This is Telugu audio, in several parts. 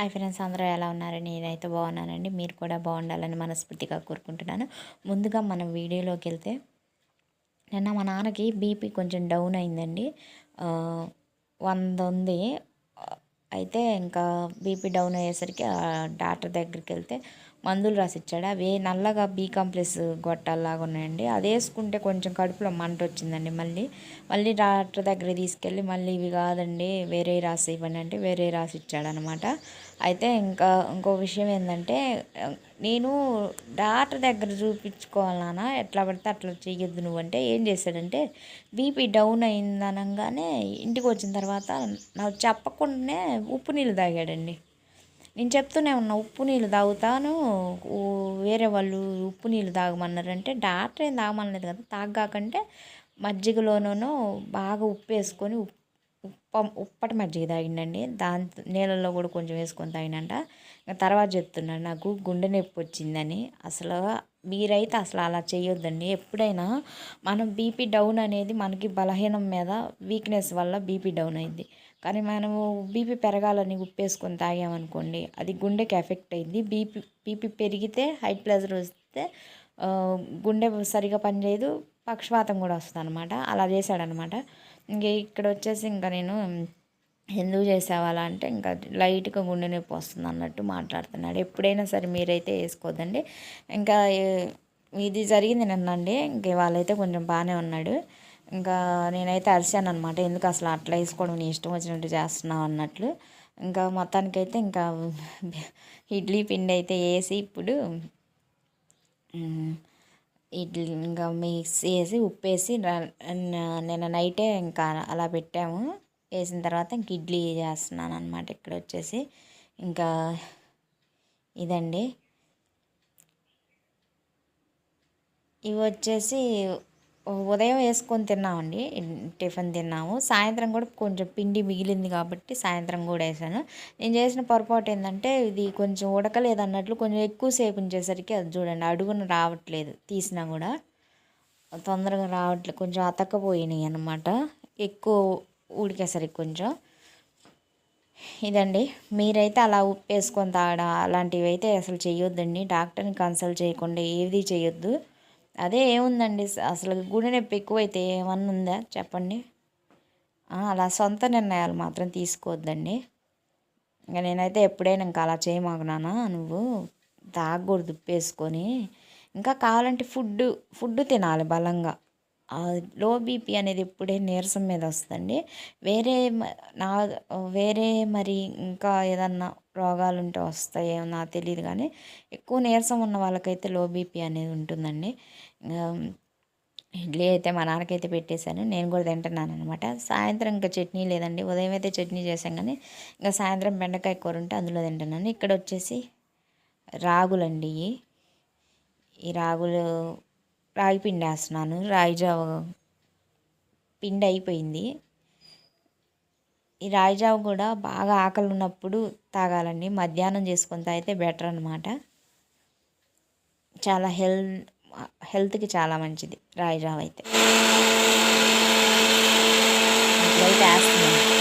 హాయ్ ఫ్రెండ్స్ అందరూ ఎలా ఉన్నారని నేనైతే బాగున్నానండి. మీరు కూడా బాగుండాలని మనస్ఫూర్తిగా కోరుకుంటున్నాను. ముందుగా మనం వీడియోలోకి వెళ్తే నిన్న మా నాన్నకి బీపీ కొంచెం డౌన్ అయిందండి. వంద ఉంది. అయితే ఇంకా బీపీ డౌన్ అయ్యేసరికి డాక్టర్ దగ్గరికి వెళ్తే మందులు రాసిచ్చాడు. అవి నల్లగా బీ కాంప్లెక్స్ గొట్టాల్లాగా ఉన్నాయండి. అది వేసుకుంటే కొంచెం కడుపులో మంట వచ్చిందండి మళ్ళీ. మళ్ళీ డాక్టర్ దగ్గర తీసుకెళ్ళి మళ్ళీ ఇవి కాదండి వేరే రాసి ఇవ్వండి అంటే వేరే రాసి ఇచ్చాడనమాట అయితే ఇంకా ఇంకో విషయం ఏంటంటే నేను డాక్టర్ దగ్గర చూపించుకోవాలన్నా ఎట్లా పడితే అట్లా చేయొద్దు నువ్వు అంటే ఏం చేశాడంటే బీపీ డౌన్ అయిందనగానే ఇంటికి వచ్చిన తర్వాత నాకు చెప్పకుండానే ఉప్పు నీళ్ళు తాగాడండి. నేను చెప్తూనే ఉన్నా ఉప్పు నీళ్ళు తాగుతాను వేరే వాళ్ళు ఉప్పు నీళ్ళు తాగమన్నారంటే డాక్టర్ ఏం తాగమనలేదు కదా తాగకంటే మజ్జిగలోనూ బాగా ఉప్పు వేసుకొని ఉప్ప ఉప్పటి మజ్జిగ తాగిండండి. దాంతో నీళ్ళల్లో కూడా కొంచెం వేసుకొని తాగినంట. తర్వాత చెప్తున్నాడు నాకు గుండె నొప్పి వచ్చిందని. అసలు మీరైతే అసలు అలా చేయొద్దండి. ఎప్పుడైనా మనం బీపీ డౌన్ అనేది మనకి బలహీనం మీద వీక్నెస్ వల్ల బీపీ డౌన్ అయింది. కానీ మనము బీపీ పెరగాలని ఉప్పేసుకొని తాగామనుకోండి అది గుండెకి ఎఫెక్ట్ అయింది. బీపీ బీపీ పెరిగితే హై ప్రెజర్ వస్తే గుండె సరిగా పనిచేయదు పక్షవాతం కూడా వస్తుంది అనమాట అలా చేశాడనమాట ఇంక ఇక్కడ వచ్చేసి ఇంకా నేను ఎందుకు చేసేవాళ్ళ అంటే ఇంకా లైట్గా గుండె నొప్పి వస్తుంది అన్నట్టు మాట్లాడుతున్నాడు. ఎప్పుడైనా సరే మీరైతే వేసుకోదండి ఇంకా ఇది జరిగింది నిన్నండి ఇంక వాళ్ళైతే కొంచెం బాగానే ఉన్నాడు. ఇంకా నేనైతే అరిశాను అనమాట ఎందుకు అసలు అట్లా వేసుకోవడం? నీ ఇష్టం వచ్చినట్టు చేస్తున్నావు అన్నట్లు. ఇంకా మొత్తానికైతే ఇంకా ఇడ్లీ పిండి అయితే వేసి ఇప్పుడు ఇడ్లీ ఇంకా మిక్స్ వేసి ఉప్పు వేసి నిన్న నైటే ఇంకా అలా పెట్టాము. వేసిన తర్వాత ఇంక ఇడ్లీ చేస్తున్నాను అనమాట ఇక్కడ వచ్చేసి. ఇంకా ఇదండి. ఇవి వచ్చేసి ఉదయం వేసుకొని తిన్నామండి. టిఫిన్ తిన్నాము. సాయంత్రం కూడా కొంచెం పిండి మిగిలింది కాబట్టి సాయంత్రం కూడా వేసాను. నేను చేసిన పొరపాటు ఏంటంటే ఇది కొంచెం ఉడకలేదు అన్నట్లు కొంచెం ఎక్కువసేపు ఉంచేసరికి అది చూడండి అడుగున రావట్లేదు. తీసినా కూడా తొందరగా రావట్లేదు కొంచెం అతకపోయినాయి అనమాట ఎక్కువ ఉడికేసరికి కొంచెం. ఇదండి. మీరైతే అలా ఉప్పు వేసుకొని తాగడం అలాంటివి అయితే అసలు చేయొద్దండి డాక్టర్ని కన్సల్ట్ చేయకుండా ఏది చేయొద్దు అదే ఏముందండి? అసలు గుండె నొప్పి ఎక్కువైతే ఏమన్నా ఉందా? చెప్పండి. అలా సొంత నిర్ణయాలు మాత్రం తీసుకోవద్దండి. ఇంకా నేనైతే ఎప్పుడైనా ఇంకా అలా చేయమాకు నాన్న నువ్వు తాగకూడదు ఉప్పేసుకొని. ఇంకా కావాలంటే ఫుడ్ ఫుడ్ తినాలి బలంగా. లో బీపీ అనేది ఎప్పుడే నీరసం మీద వస్తుందండి. వేరే నా వేరే మరి ఇంకా ఏదన్నా రోగాలు ఉంటే వస్తాయేమో నాకు తెలియదు కానీ ఎక్కువ నీరసం ఉన్న వాళ్ళకైతే లో బీపీ అనేది ఉంటుందండి. ఇడ్లీ అయితే మా నాన్నకైతే పెట్టేశాను. నేను కూడా తింటున్నాను అనమాట సాయంత్రం ఇంకా చట్నీ లేదండి. ఉదయం అయితే చట్నీ చేసాం కానీ ఇంకా సాయంత్రం బెండకాయ కూర ఉంటే అందులో తింటున్నాను. ఇక్కడ వచ్చేసి రాగులండి ఈ రాగులు రాగి పిండి వేస్తున్నాను. రాగి జావ పిండి అయిపోయింది. ఈ రాగి జావ కూడా బాగా ఆకలి ఉన్నప్పుడు తాగాలండి. మధ్యాహ్నం చేసుకొని తాగితే బెటర్ అనమాట చాలా హెల్త్ హెల్త్కి చాలా మంచిది రాగి జావ అయితే. వేస్తున్నాను.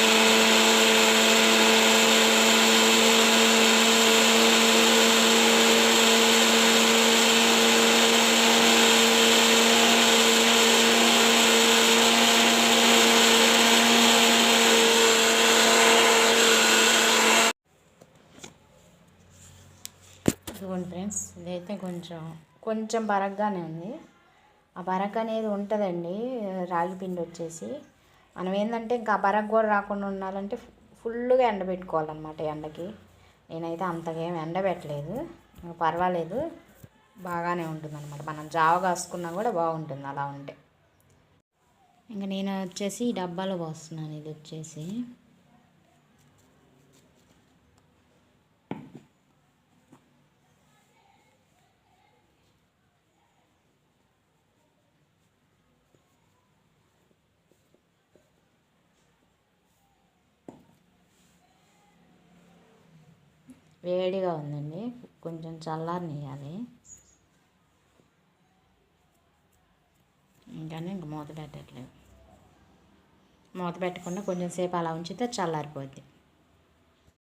ఫ్రెండ్స్ ఇదైతే కొంచెం కొంచెం బరగ్గానే ఉంది. ఆ బరక్ అనేది ఉంటుందండి రాగి పిండి వచ్చేసి. మనం ఏంటంటే ఇంకా బరక్ కూడా రాకుండా ఉండాలంటే ఫుల్గా ఎండబెట్టుకోవాలన్నమాట ఎండకి. నేనైతే అంతగా ఏం ఎండబెట్టలేదు. పర్వాలేదు బాగానే ఉంటుందన్నమాట. మనం జావ కాసుకున్నా కూడా బాగుంటుంది అలా ఉంటే. ఇంకా నేను వచ్చేసి డబ్బాలో పోస్తున్నాను ఇది వచ్చేసి. వేడిగా ఉందండి. కొంచెం చల్లారనియాలి ఇంకానే ఇంక మూత పెట్టట్లేదు. మూత పెట్టకుండా కొంచెం సేపు అలా ఉంచితే చల్లారిపోద్ది.